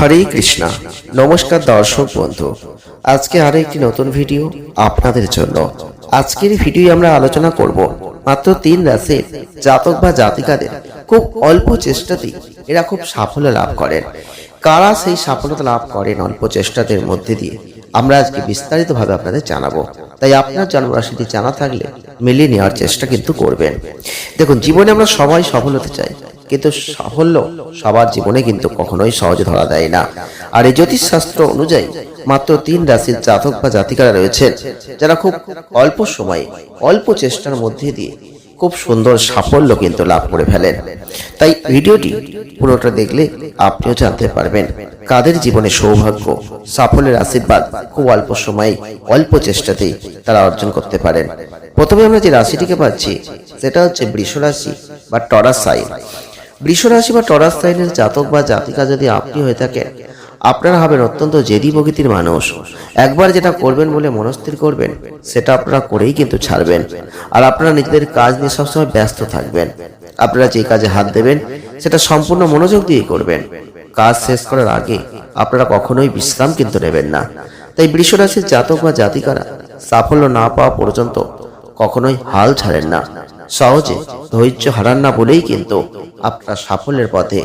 হরে কৃষ্ণা। নমস্কার দর্শক বন্ধু। আজকে আরও একটি নতুন ভিডিও আপনাদের জন্য। আজকের ভিডিও আমরা আলোচনা করব মাত্র তিন রাশির জাতক বা জাতিকাদের খুব অল্প চেষ্টাতেই এরা খুব সাফল্য লাভ করেন। কারা সেই সাফল্যতা লাভ করেন অল্প চেষ্টাদের মধ্যে দিয়ে? আমরা আজকে বিস্তারিতভাবে আপনাদের জানাব। তাই আপনার জন্মরাশিটি জানা থাকলে মিলিয়ে নেওয়ার চেষ্টা কিন্তু করবেন। দেখুন, জীবনে আমরা সবাই সফল হতে চাই। কিন্তু সাফল্য সবার জীবনে কিন্তু কখনোই সহজে ধরা দেয় না। আর এই জ্যোতিষশাস্ত্র অনুযায়ী মাত্র তিন রাশির জাতক বা জাতিকারা রয়েছেন, যারা খুব অল্প সময়ে, অল্প চেষ্টার মধ্যে দিয়ে খুব সুন্দর সাফল্য কিন্তু লাভ করে ফেলেন। তাই ভিডিওটি পুরোটা দেখলে আপনিও জানতে পারবেন কাদের জীবনে সৌভাগ্য, সাফল্যের আশীর্বাদ খুব অল্প সময়ে, অল্প চেষ্টাতেই তারা অর্জন করতে পারেন। প্রথমে আমরা যে রাশিটিকে পাচ্ছি, সেটা হচ্ছে বৃষ রাশি বা টরাস সাইন। বৃষ রাশি বা টরাস সাইনের জাতক বা জাতিকা যদি আপনি হয়ে থাকেন, আপনারা হবেন অত্যন্ত জেদি প্রকৃতির মানুষ। একবার যেটা করবেন বলে মনস্থির করবেন, সেটা আপনারা করেই কিন্তু ছাড়বেন। আর আপনারা নিজেদের কাজ নিয়ে সবসময় ব্যস্ত থাকবেন। আপনারা যে কাজে হাত দেবেন, সেটা সম্পূর্ণ মনোযোগ দিয়ে করবেন। কাজ শেষ করার আগে আপনারা কখনোই বিশ্রাম কিন্তু নেবেন না। তাই বৃষ রাশির জাতক বা জাতিকারা সাফল্য না পাওয়া পর্যন্ত কখনোই হাল ছাড়েন না। সহজে ধৈর্য হারান না বলেই কিন্তু আপনার সাফল্যের পথে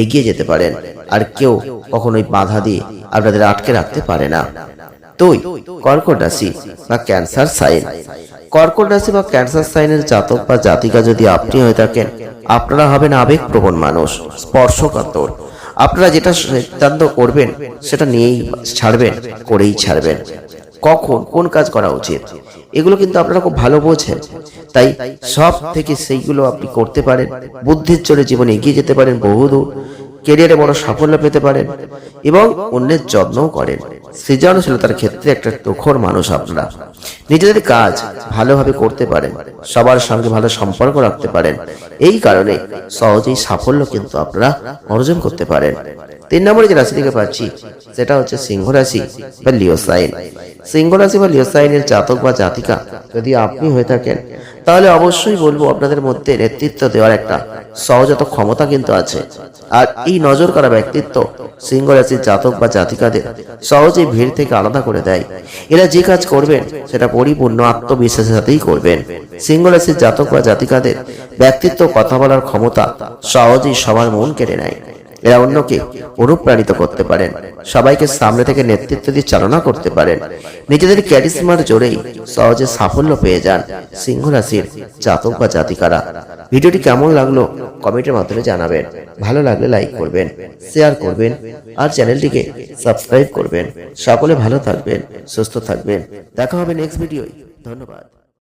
এগিয়ে যেতে পারেন। আর কেউ কখনোই বাধা দিয়ে আপনাদের আটকে রাখতে পারে না। দুই, কর্কট রাশি বা ক্যান্সার সাইন। কর্কট রাশি বা ক্যান্সার সাইনের জাতক বা জাতিকা যদি আপনি হয়ে থাকেন, আপনারা হবেন আবেগপ্রবণ মানুষ, স্পর্শকাতর। আপনারা যেটা সিদ্ধান্ত করবেন, সেটা নিয়েই ছাড়বেন, করেই ছাড়বেন। কখন, কোন কাজ করা উচিত, এগুলো কিন্তু আপনারা খুব ভালো বোঝেন। তাই সব থেকে সেইগুলো আপনি করতে পারেন। বুদ্ধির চলে জীবনে এগিয়ে যেতে পারেন বহুদূর কেরিয়ারে বড় সাফল্য পেতে পারেন এবং অন্যের যত্নও করেন। সৃজনশীলতার ক্ষেত্রে একটা তুখর মানুষ আপনারা। নিজেদের কাজ ভালোভাবে করতে পারেন, সবার সঙ্গে ভালো সম্পর্ক রাখতে পারেন। এই কারণে সহজেই সাফল্য কিন্তু আপনারা অর্জন করতে পারেন। তিন নম্বরে যে রাশি থেকে পাচ্ছি, সেটা হচ্ছে সিংহ রাশি বা লিওসাইন। সিংহ রাশি বা লিওসাইনের জাতক বা জাতিকা যদি আপনি হয়ে থাকেন, তাহলে অবশ্যই বলব আপনাদের মধ্যে নেতৃত্ব দেওয়ার একটা সহজাত ক্ষমতা কিন্তু আছে। আর এই নজর করা ব্যক্তিত্ব সিংহ রাশির জাতক বা জাতিকাদের সহজেই ভিড় থেকে আলাদা করে দেয়। এরা যে কাজ করবেন, সেটা পরিপূর্ণ আত্মবিশ্বাসের সাথেই করবেন। সিংহ রাশির জাতক বা জাতিকাদের ব্যক্তিত্ব কথা বলার ক্ষমতা সহজেই সবার মন কেড়ে নেয়। এরা অন্যকে অনুপ্রাণিত করতে পারেন। সবাইকে সামনে থেকে নেতৃত্ব দিয়ে চালনা করতে পারেন। নিজেদের ক্যারিসমার জোরেই সহজে সাফল্য পেয়ে যান সিংহ রাশির জাতক বা জাতিকারা। ভিডিওটি কেমন লাগল কমেন্টের মাধ্যমে জানাবেন। ভালো লাগলে লাইক করবেন, শেয়ার করবেন, আর চ্যানেলটিকে সাবস্ক্রাইব করবেন। সকলে ভালো থাকবেন, সুস্থ থাকবেন। দেখা হবে নেক্সট ভিডিওয় ধন্যবাদ।